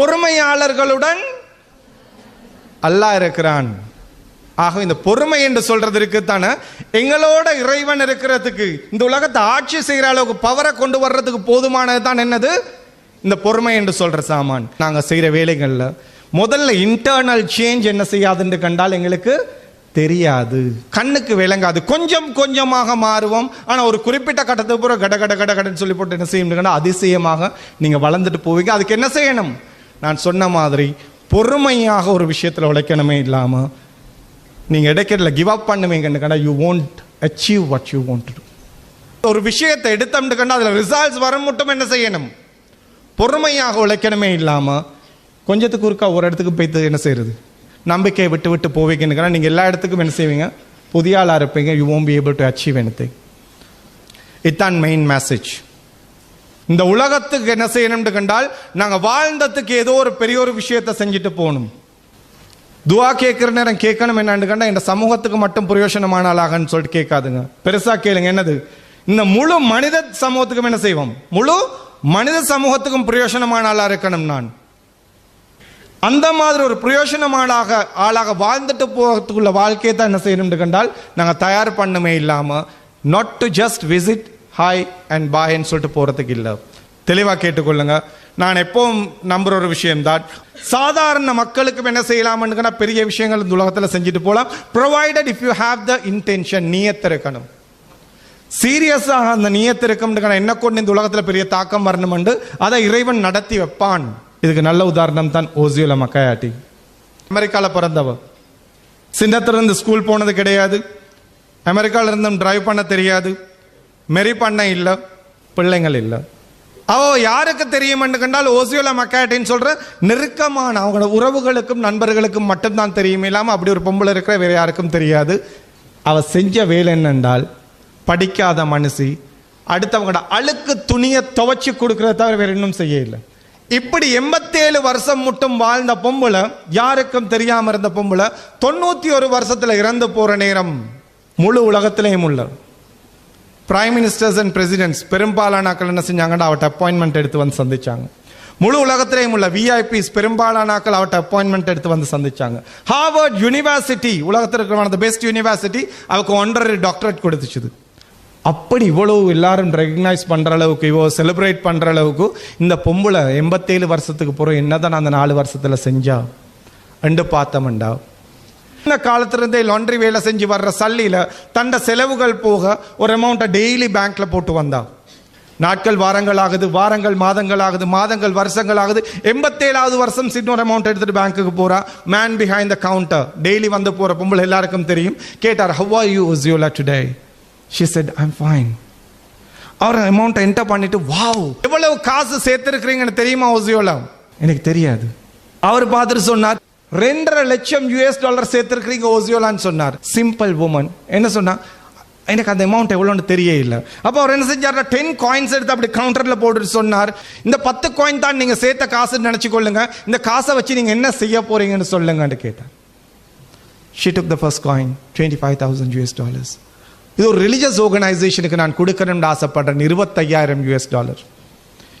பொறுமையாளர்களுடன் அல்லாஹ் இருக்கிறான். ஆக இந்த பொறுமை என்று சொல்றதற்கு தானே எங்களோட இறைவன் இருக்கிறதுக்கு இந்த உலகத்தை ஆட்சி செய்யற அளவுக்கு பவரை கொண்டு வர்றதுக்கு போதுமானது தான் என்னது? இந்த பொறுமை என்று சொல்ற சாமான். நாங்கள் செய்யற வேலைகளில் முதல்ல இன்டர்னல் சேஞ்ச் என்ன செய்யாதுன்னு கண்டால் எங்களுக்கு தெரியாது. கண்ணுக்கு விளங்காது. கொஞ்சம் கொஞ்சமாக மாறுவோம். ஆனால் ஒரு குறிப்பிட்ட கட்டத்துக்கு பூரா கட கட கட கடன்னு சொல்லி போட்டு என்ன செய்யணும்னா அதிசயமாக நீங்கள் வளர்ந்துட்டு போவீங்க. அதுக்கு என்ன செய்யணும்? நான் சொன்ன மாதிரி பொறுமையாக ஒரு விஷயத்தில் உழைக்கணுமே இல்லாமல் நீங்கள் இடைக்கிறதுல கிவ் அப் பண்ணுவீங்கன்னு கண்டா you won't achieve what you want to ஒரு விஷயத்தை எடுத்தோம்னு கண்டா அதில் ரிசல்ட்ஸ் வர மட்டும் என்ன செய்யணும்? பொறுமையாக உழைக்கணுமே இல்லாமல் கொஞ்சத்துக்கு ஒருக்கா ஒரு இடத்துக்கு போய்த்து என்ன செய்யறது நம்பிக்கையை விட்டு விட்டு போவீங்கன்னு கண்டா நீங்கள் எல்லா இடத்துக்கும் என்ன செய்வீங்க? புதிய ஆளாக இருப்பீங்க. You won't be able to achieve anything இதான் மெயின் மெசேஜ் இந்த உலகத்துக்கு என்ன செய்யணும்னு கண்டால் நாங்கள் வாழ்ந்ததுக்கு ஏதோ ஒரு பெரிய ஒரு விஷயத்தை செஞ்சுட்டு போகணும். துவா கேட்குற நேரம் கேட்கணும் என்னான்னு கண்டால் இந்த சமூகத்துக்கு மட்டும் பிரயோஜனமானாலாகன்னு சொல்லிட்டு கேட்காதுங்க. பெருசாக கேளுங்க என்னது? இந்த முழு மனித சமூகத்துக்கும் என்ன செய்வோம்? முழு மனித சமூகத்துக்கும் பிரயோஜனமான ஆளாக இருக்கணும் நான். அந்த மாதிரி ஒரு பிரயோஜனமானாக ஆளாக ஆளாக வாழ்ந்துட்டு போகிறதுக்குள்ள வாழ்க்கையை தான் என்ன செய்யணும்னு கண்டால் நாங்கள் தயார் பண்ணுமே இல்லாமல் not to just visit hi and பாய்ன்னு சொல்லிட்டு போகிறதுக்கு இல்லை. தெளிவாக கேட்டுக்கொள்ளுங்க. நான் எப்பவும் நம்புகிற ஒரு விஷயம்தான். சாதாரண மக்களுக்கு என்ன செய்யலாம்னு பெரிய விஷயங்கள் இந்த உலகத்தில் செஞ்சுட்டு போகலாம் provided if you have the intention நீயத்து இருக்கணும். சீரியஸாக அந்த நீயத்து இருக்கும் என்ன கொண்டு இந்த உலகத்தில் பெரிய தாக்கம் வரணுமெண்டு அதை இறைவன் நடத்தி வைப்பான். இதுக்கு நல்ல உதாரணம் தான் ஓசியோல மக்காயாட்டி. அமெரிக்காவில் பிறந்தவ. சின்னத்திலிருந்து ஸ்கூல் போனது கிடையாது. அமெரிக்காவில் இருந்தும் டிரைவ் பண்ண தெரியாது. மெரி பண்ண இல்லை பிள்ளைங்கள் இல்லை. அவ யாருக்கு தெரியும்னு கண்டால் ஓசியோல மக்காட்டின்னு சொல்ற நெருக்கமான அவங்களோட உறவுகளுக்கும் நண்பர்களுக்கும் மட்டும்தான் தெரியும். இல்லாமல் அப்படி ஒரு பொம்பளை இருக்கிற வேற யாருக்கும் தெரியாது. அவ செஞ்ச வேலை என்னென்றால் படிக்காத மனுஷி அடுத்தவங்களோட அழுக்கு துணியை துவச்சி கொடுக்கறத தவிர வேற இன்னும் செய்ய இல்லை இப்படி எண்பத்தேழு வருஷம் மட்டும் வாழ்ந்த பொம்பளை யாருக்கும் தெரியாம இருந்த பொம்பளை தொண்ணூத்தி ஒரு வருஷத்துல இறந்து போற நேரம் முழு உலகத்திலையும் உள்ள. பிரைம் மினிஸ்டர்ஸ் அண்ட் பிரசிடென்ட்ஸ் பெரும்பாலானாக்கள் என்ன செஞ்சாங்கன்னா அவட்ட அப்பாயின்மெண்ட் எடுத்து வந்து சந்திச்சாங்க. முழு உலகத்திலேயும் உள்ள விஐபிஸ் பெரும்பாலானாக்கள் அவட்ட அப்பாயின்மெண்ட் எடுத்து வந்து சந்திச்சாங்க. ஹார்வர்ட் யூனிவர்சிட்டி உலகத்தில் இருக்கிற பெஸ்ட் யூனிவர்சிட்டி அவருக்கு ஒன்றரை டாக்டரேட் கொடுத்துச்சுது. அப்படி இவ்வளவு எல்லாரும் ரெகக்னைஸ் பண்ணுற அளவுக்கு இவ்வளோ செலிப்ரேட் பண்ணுற அளவுக்கு இந்த பொம்பளை எண்பத்தேழு வருஷத்துக்கு பிறகு என்னதான் அந்த நாலு வருஷத்தில் செஞ்சா? ரெண்டு பார்த்தமண்டா? இந்த காலத்திலிருந்தே லாண்ட்ரி வேலை செஞ்சு வர்ற சல்லியில் தண்ட செலவுகள் போக ஒரு அமௌண்ட்டை டெய்லி பேங்க்கில் போட்டு வந்தா. நாட்கள் வாரங்கள் ஆகுது வாரங்கள் மாதங்கள் ஆகுது மாதங்கள் வருஷங்கள் ஆகுது எண்பத்தேழாவது வருஷம் சின்னொரு அமௌண்ட் எடுத்துட்டு பேங்க்குக்கு போறா. Man behind the counter daily வந்து போற பொம்பளை எல்லாருக்கும் தெரியும். கேட்டார் how are you is Ursula today she said I'm fine our amount enter பண்ணிட்டு வாவ் எவ்வளவு காசு சேர்த்திருக்கிறீங்கன்னு தெரியுமா ஒசியோலா எனக்கு தெரியாது. அவர் பார்த்துட்டு சொன்னார் ரெண்டரை லட்சம் யூஎஸ் டாலர் சேர்த்துருக்கிறீங்க ஓசியோலான்னு சொன்னார். சிம்பிள் உமன் என்ன சொன்னா? எனக்கு அந்த அமௌண்ட் எவ்வளோன்னு தெரிய இல்லை. அப்போ அவர் என்ன செஞ்சார் டென் காயின்ஸ் எடுத்து அப்படி கவுண்டரில் போட்டு சொன்னார். இந்த பத்து காயின் தான் நீங்கள் சேர்த்த காசுன்னு நினச்சிக்கொள்ளுங்க இந்த காசை வச்சு நீங்கள் என்ன செய்ய போறீங்கன்னு சொல்லுங்கன்னு கேட்டார். She took the first coin twenty five thousand US dollars இது ஒரு ரிலிஜியஸ் ஆர்கனைசேஷனுக்கு நான் கொடுக்கணும்னு ஆசைப்படுறேன் இருபத்தையாயிரம் US dollar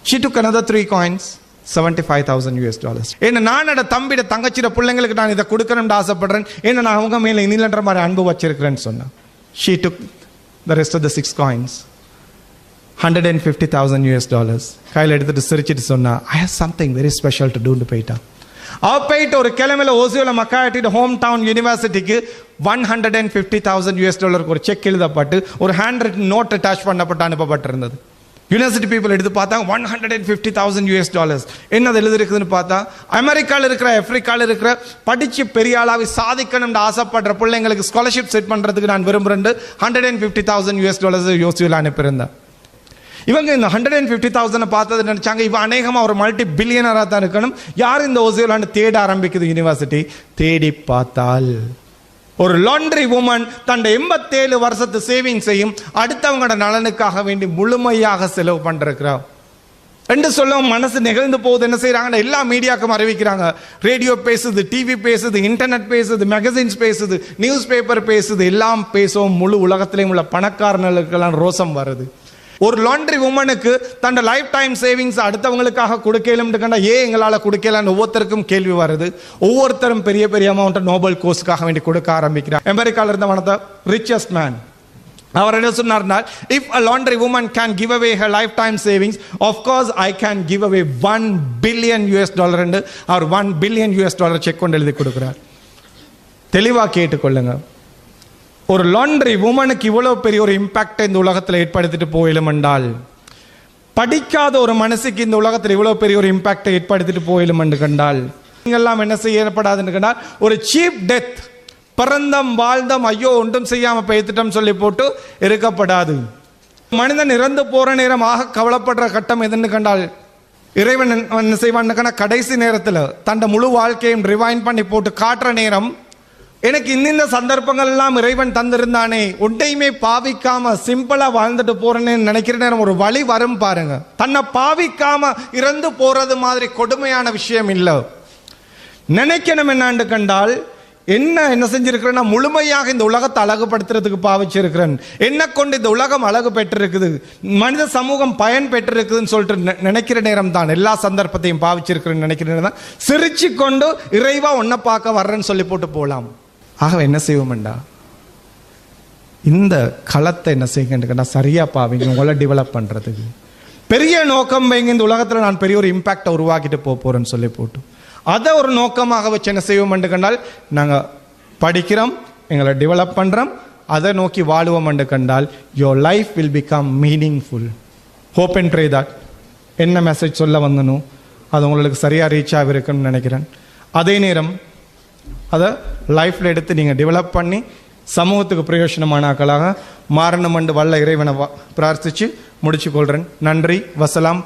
she took another three coins seventy five thousand US dollars என்ன என்னோட தம்பிட தங்கச்சிட பிள்ளைங்களுக்கு நான் இதை கொடுக்கணும்னு ஆசைப்படுறேன். ஏன்னா நான் அவங்க மேலே இனிலன்ற மாதிரி அன்பு வச்சிருக்கிறேன்னு சொன்னேன். She took the rest of the six coins hundred and fifty thousand US dollars கையில் எடுத்துட்டு சிரிச்சிட்டு சொன்னால் I have something very special to டூன்னு போயிட்டான். அவ போயிட்டு ஒரு கிழமையில ஓசியோவில் மக்காட்டிட்டு ஹோம் டவுன் யூனிவர்சிட்டிக்கு one hundred and fifty thousand US டாலருக்கு ஒரு செக் எழுதப்பட்டு ஒரு ஹேண்ட் ரிட்டன் நோட் அட்டாச் பண்ணப்பட்டு அனுப்பப்பட்டிருந்தது. யூனிவர்சிட்டி பீப்புள் எடுத்து பார்த்தா one hundred and fifty thousand US dollars என்னது எழுதிருக்குதுன்னு பார்த்தா அமெரிக்காவில் இருக்கிற ஆப்பிரிக்காவில் இருக்கிற படித்து பெரிய ஆளாவி சாதிக்கணும்னு ஆசைப்படுற பிள்ளைங்களுக்கு ஸ்காலர்ஷிப் செட் பண்ணுறதுக்கு நான் விரும்புகிறேன் hundred and fifty thousand US dollars யோசிவில் அனுப்பியிருந்தேன். இவங்க இந்த ஹண்ட்ரட் அண்ட் ஃபிஃப்டி தௌசண்ட் பார்த்தது நினச்சாங்க இவன் அநேகமாக ஒரு மல்டி பில்லியனராக தான் இருக்கணும். யார் இந்த ஓசியோலான்னு தேட ஆரம்பிக்குது யூனிவர்சிட்டி தேடி பார்த்தால். ஒரு லாண்ட்ரி உமன் தன்னை எண்பத்தேழு வருஷத்து சேவிங்ஸையும் அடுத்தவங்களோட நலனுக்காக வேண்டி முழுமையாக செலவு பண்ணிருக்கிறார் ரெண்டு சொல்லவும் மனசு நெகிழ்ந்து போகுது என்ன செய்கிறாங்கன்னா எல்லா மீடியாக்கும் அறிவிக்கிறாங்க. ரேடியோ பேசுது டிவி பேசுது இன்டர்நெட் பேசுது மேகசின்ஸ் பேசுது நியூஸ் பேப்பர் பேசுது எல்லாம் பேசவும் முழு உலகத்திலையும் உள்ள பணக்காரர்களுக்கெல்லாம் ரோசம் வருது. ஒரு லாண்ட்ரி உமனுக்கு தன் லைஃப் டைம் சேவிங்ஸ் அடுத்தவங்களுக்காக கொடுக்கலும்னு கண்டா ஏன் எங்களால் கொடுக்கலான்னு ஒவ்வொருத்தருக்கும் கேள்வி வருது. ஒவ்வொருத்தரும் பெரிய பெரிய அமௌண்ட்டை நோபல் கோர்ஸ்க்காக வேண்டி கொடுக்க ஆரம்பிக்கிறார். அமெரிக்காவில் இருந்த ஒன் ரிச்சஸ்ட் மேன் அவர் என்ன சொன்னார்னா if a laundry woman can give away her lifetime savings of course I can give away one billion US dollar our one billion US dollar cheque கொண்டு எழுதி கொடுக்குறார். தெளிவாக கேட்டுக்கொள்ளுங்கள் ஒரு லாண்ட்ரி உமனுக்கு இவ்வளவு பெரிய ஒரு இம்பாக்டை இந்த உலகத்தில் ஏற்படுத்திட்டு போயிலும் என்றால் படிக்காத ஒரு மனசுக்கு இந்த உலகத்தில் இவ்வளவு பெரிய ஒரு இம்பாக்டை ஏற்படுத்திட்டு போயிலும் என்று கண்டால் நீங்கள்லாம் என்ன செய்யப்படாதுன்னு கண்டால் ஒரு சீப் டெத் பிறந்தம் வாழ்ந்தம் ஐயோ ஒன்றும் செய்யாமல் பெய்த்துட்டோம் சொல்லி போட்டு இருக்கப்படாது. மனிதன் இறந்து போற நேரம் ஆக கவலைப்படுற கட்டம் எதுன்னு கண்டால் இறைவன் என்ன செய்வான்னு கடைசி நேரத்தில் தண்டை முழு வாழ்க்கையும் ரிவைன் பண்ணி போட்டு காட்டுற நேரம் எனக்கு இந்த சந்தர்ப்பங்கள் எல்லாம் இறைவன் தந்திருந்தானே ஒன்றையுமே பாவிக்காம சிம்பிளா வாழ்ந்துட்டு போறேன்னு நினைக்கிற நேரம் ஒரு வழி வரும் பாருங்க. தன்னை பாவிக்காம இறந்து போறது மாதிரி கொடுமையான விஷயம் இல்லை. நினைக்கணும் என்னாண்டு கண்டால் என்ன என்ன செஞ்சிருக்கிறேன்னா முழுமையாக இந்த உலகத்தை அழகுபடுத்துறதுக்கு பாவிச்சிருக்கிறேன். என்ன கொண்டு இந்த உலகம் அழகு பெற்றிருக்குது மனித சமூகம் பயன் பெற்றிருக்குதுன்னு சொல்லிட்டு நெ- நினைக்கிற நேரம் தான் எல்லா சந்தர்ப்பத்தையும் பாவிச்சிருக்கிறேன்னு நினைக்கிற நேரம் தான் சிரிச்சு கொண்டு இறைவா உன்னை பார்க்க வர்றேன்னு சொல்லி போட்டு போகலாம் ஆகவே என்ன செய்வோம்டா? இந்த களத்தை என்ன செய்யுங்கன்னு சரியா பாவீங்க உங்களை டெவலப் பண்றதுக்கு. பெரிய நோக்கம் வைங்க இந்த உலகத்தில் நான் பெரிய ஒரு இம்பாக்டை உருவாக்கிட்டு போக போறேன்னு சொல்லி போட்டு. அதை ஒரு நோக்கமாக வச்சு என்ன செய்வோம் கண்டால் நாங்கள் படிக்கிறோம் எங்களை டெவலப் பண்றோம் அதை நோக்கி வாழுவோம் கண்டால் your life will become meaningful hope and pray that என்ன மெசேஜ் சொல்ல வந்தனோ அது உங்களுக்கு சரியாக ரீச் ஆகிருக்குன்னு நினைக்கிறேன். அதே நேரம் அதை லைஃப்பில் எடுத்து நீங்கள் டெவலப் பண்ணி சமூகத்துக்கு பிரயோஜனமான ஆக்களாக மாறணும் என்று வல்ல இறைவனை பிரார்த்திச்சு முடிச்சு கொள்கிறேன் நன்றி வசலாம்.